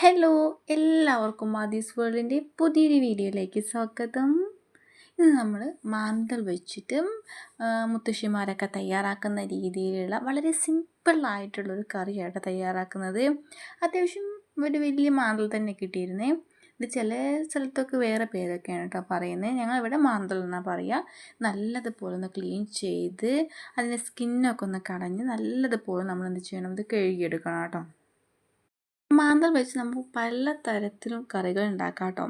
Hello എല്ലാവർക്കും ആദീസ് വേൾഡിന്റെ പുതിയൊരു വീഡിയോയിലേക്ക് സ്വാഗതം. ഇന്ന് നമ്മൾ മാന്തൽ വെച്ചിട്ട് മുത്തശ്ശിമാരൊക്കെ തയ്യാറാക്കുന്ന രീതിയിലുള്ള വളരെ സിമ്പിളായിട്ടുള്ളൊരു കറിയാണ് തയ്യാറാക്കുന്നത്. അത്യാവശ്യം ഒരു വലിയ മാന്തൽ തന്നെ കിട്ടിയിരുന്നേ. ഇത് ചില സ്ഥലത്തൊക്കെ വേറെ പേരൊക്കെയാണ് കേട്ടോ പറയുന്നത്. ഞങ്ങൾ ഇവിടെ മാന്തൽ എന്നാണ് പറയുക നല്ലതുപോലെ ഒന്ന് ക്ലീൻ ചെയ്ത് അതിന്റെ സ്കിന്നൊക്കെ ഒന്ന് കളഞ്ഞ് നല്ലതുപോലെ നമ്മൾ എന്ത് ചെയ്യണം? ഇത് കഴുകിയെടുക്കണം കേട്ടോ. മാന്തൽ വെച്ച് നമുക്ക് പല തരത്തിലും കറികൾ ഉണ്ടാക്കാം കേട്ടോ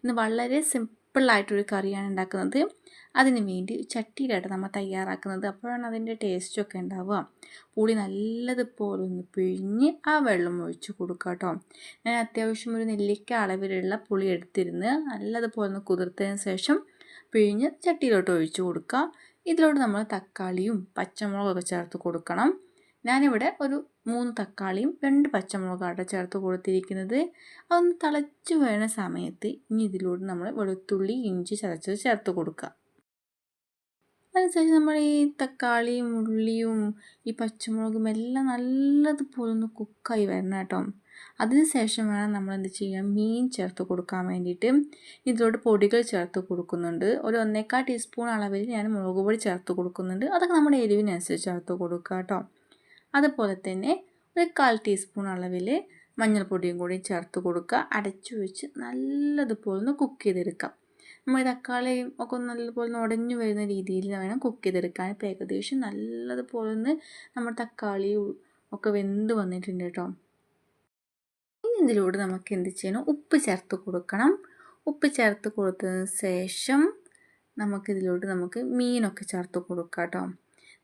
ഇന്ന് വളരെ സിമ്പിളായിട്ടൊരു കറിയാണ് ഉണ്ടാക്കുന്നത്. അതിന് വേണ്ടി ചട്ടിയിലായിട്ട് നമ്മൾ തയ്യാറാക്കുന്നത്. അപ്പോഴാണ് അതിന്റെ ടേസ്റ്റൊക്കെ ഉണ്ടാവുക. പുളി നല്ലതുപോലെ ഒന്ന് പിഴിഞ്ഞ് ആ വെള്ളം ഒഴിച്ച് കൊടുക്കുക കേട്ടോ. ഞാൻ അത്യാവശ്യം ഒരു നെല്ലിക്ക അളവിലുള്ള പുളി എടുത്തിരുന്ന് നല്ലതുപോലെ ഒന്ന് കുതിർത്തതിന് ശേഷം പിഴിഞ്ഞ് ചട്ടിയിലോട്ട് ഒഴിച്ച് കൊടുക്കുക. ഇതിലോട്ട് നമ്മൾ തക്കാളിയും പച്ചമുളകൊക്കെ ചേർത്ത് കൊടുക്കണം. ഞാനിവിടെ ഒരു മൂന്ന് തക്കാളിയും രണ്ട് പച്ചമുളകാണ് ചേർത്ത് കൊടുത്തിരിക്കുന്നത്. അതൊന്ന് തിളച്ച് വീണ സമയത്ത് ഇനി ഇതിലൂടെ നമ്മൾ വെളുത്തുള്ളി ഇഞ്ചി ചതച്ചത് ചേർത്ത് കൊടുക്കുക. അതിനുശേഷം നമ്മൾ ഈ തക്കാളിയും ഉള്ളിയും ഈ പച്ചമുളകും എല്ലാം നല്ലതുപോലെ ഒന്ന് കുക്കായി വരണം കേട്ടോ. അതിനുശേഷം വേണം നമ്മൾ എന്ത് ചെയ്യാം മീൻ ചേർത്ത് കൊടുക്കാൻ വേണ്ടിയിട്ട് ഇതിലോട്ട് പൊടികൾ ചേർത്ത് കൊടുക്കുന്നുണ്ട്. ഒരു ഒന്നേക്കാൾ ടീസ്പൂൺ അളവിൽ ഞാൻ മുളക് പൊടി ചേർത്ത് കൊടുക്കുന്നുണ്ട്. അതൊക്കെ നമ്മുടെ എരിവിനനുസരിച്ച് ചേർത്ത് കൊടുക്കുക കേട്ടോ. അതുപോലെ തന്നെ ഒരു കാൽ ടീസ്പൂൺ അളവിൽ മഞ്ഞൾപ്പൊടിയും കൂടി ചേർത്ത് കൊടുക്കുക. അടച്ചു വെച്ച് നല്ലതുപോലെ ഒന്ന് കുക്ക് ചെയ്തെടുക്കാം. നമ്മൾ തക്കാളിയും ഒക്കെ നല്ലതുപോലെ ഒന്ന് ഉടഞ്ഞു വരുന്ന രീതിയിൽ വേണം കുക്ക് ചെയ്തെടുക്കാൻ. ഇപ്പോൾ ഏകദേശം നല്ലതുപോലെ ഒന്ന് നമ്മുടെ തക്കാളി ഒക്കെ വെന്ത് വന്നിട്ടുണ്ട് കേട്ടോ. ഇനി ഇതിലൂടെ നമുക്ക് എന്ത് ചെയ്യണം? ഉപ്പ് ചേർത്ത് കൊടുക്കണം. ഉപ്പ് ചേർത്ത് കൊടുത്തതിന് ശേഷം നമുക്കിതിലോട്ട് നമുക്ക് മീനൊക്കെ ചേർത്ത് കൊടുക്കാം കേട്ടോ.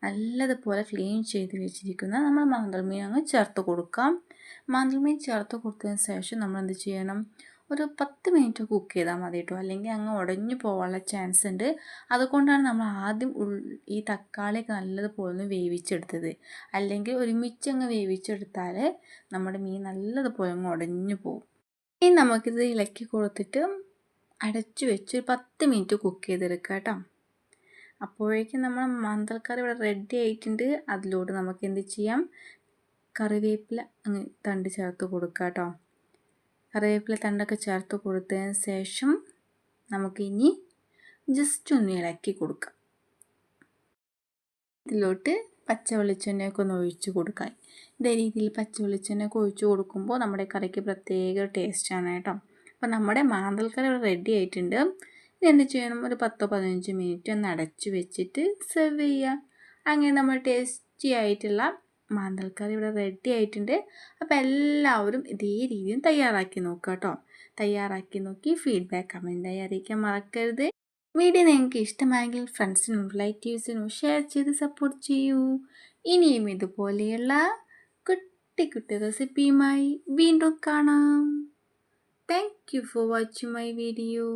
നല്ലതുപോലെ ക്ലീൻ ചെയ്ത് വെച്ചിരിക്കുന്ന നമ്മൾ മാന്തൽ മീൻ അങ്ങ് ചേർത്ത് കൊടുക്കാം. മാന്തൽ മീൻ ചേർത്ത് കൊടുത്തതിന് ശേഷം നമ്മൾ എന്ത് ചെയ്യണം? ഒരു പത്ത് മിനിറ്റ് കുക്ക് ചെയ്താൽ മതി കേട്ടോ. അല്ലെങ്കിൽ അങ്ങ് ഉടഞ്ഞു പോകാനുള്ള ചാൻസ് ഉണ്ട്. അതുകൊണ്ടാണ് നമ്മൾ ആദ്യം ഈ തക്കാളിയൊക്കെ നല്ലതുപോലെ ഒന്ന് വേവിച്ചെടുത്തത്. അല്ലെങ്കിൽ ഒരുമിച്ച് അങ്ങ് വേവിച്ചെടുത്താൽ നമ്മുടെ മീൻ നല്ലതുപോലെ അങ്ങ് ഉടഞ്ഞു പോകും ഇനി നമുക്കിത് ഇളക്കി കൊടുത്തിട്ട് അടച്ചു വെച്ച് ഒരു പത്ത് മിനിറ്റ് കുക്ക് ചെയ്തെടുക്കാം കേട്ടോ. അപ്പോഴേക്കും നമ്മൾ മാന്തൽക്കറി ഇവിടെ റെഡി ആയിട്ടുണ്ട്. അതിലോട്ട് നമുക്ക് എന്ത് ചെയ്യാം? കറിവേപ്പില അങ്ങ് തണ്ട് ചേർത്ത് കൊടുക്കുക കേട്ടോ. കറിവേപ്പില തണ്ടൊക്കെ ചേർത്ത് കൊടുത്തതിന് ശേഷം നമുക്കിനി ജസ്റ്റ് ഒന്ന് ഇളക്കി കൊടുക്കാം. ഇതിലോട്ട് പച്ച വെളിച്ചെണ്ണയൊക്കെ ഒന്ന് ഒഴിച്ച് കൊടുക്കാം. ഇതേ രീതിയിൽ പച്ച വെളിച്ചെണ്ണയൊക്കെ ഒഴിച്ച് കൊടുക്കുമ്പോൾ നമ്മുടെ കറിക്ക് പ്രത്യേക ടേസ്റ്റാണ് കേട്ടോ. അപ്പോൾ നമ്മുടെ മാന്തൽക്കറി ഇവിടെ റെഡി ആയിട്ടുണ്ട്. ഇനി എന്ത് ചെയ്യണം? ഒരു പത്തോ പതിനഞ്ച് മിനിറ്റ് ഒന്ന് അടച്ച് വെച്ചിട്ട് സെർവ് ചെയ്യുക അങ്ങനെ നമ്മൾ ടേസ്റ്റി ആയിട്ടുള്ള മാന്തൽക്കറി ഇവിടെ റെഡി ആയിട്ടുണ്ട്. അപ്പോൾ എല്ലാവരും ഇതേ രീതിയിൽ തയ്യാറാക്കി നോക്കുക കേട്ടോ. തയ്യാറാക്കി നോക്കി ഫീഡ്ബാക്ക് കമന്റായി അറിയിക്കാൻ മറക്കരുത്. വീഡിയോ നിങ്ങൾക്ക് ഇഷ്ടമായെങ്കിൽ ഫ്രണ്ട്സിനും റിലേറ്റീവ്സിനും ഷെയർ ചെയ്ത് സപ്പോർട്ട് ചെയ്യൂ. ഇനിയും ഇതുപോലെയുള്ള കുട്ടി കുട്ടി റെസിപ്പിയുമായി വീണ്ടും കാണാം. Thank you for watching my video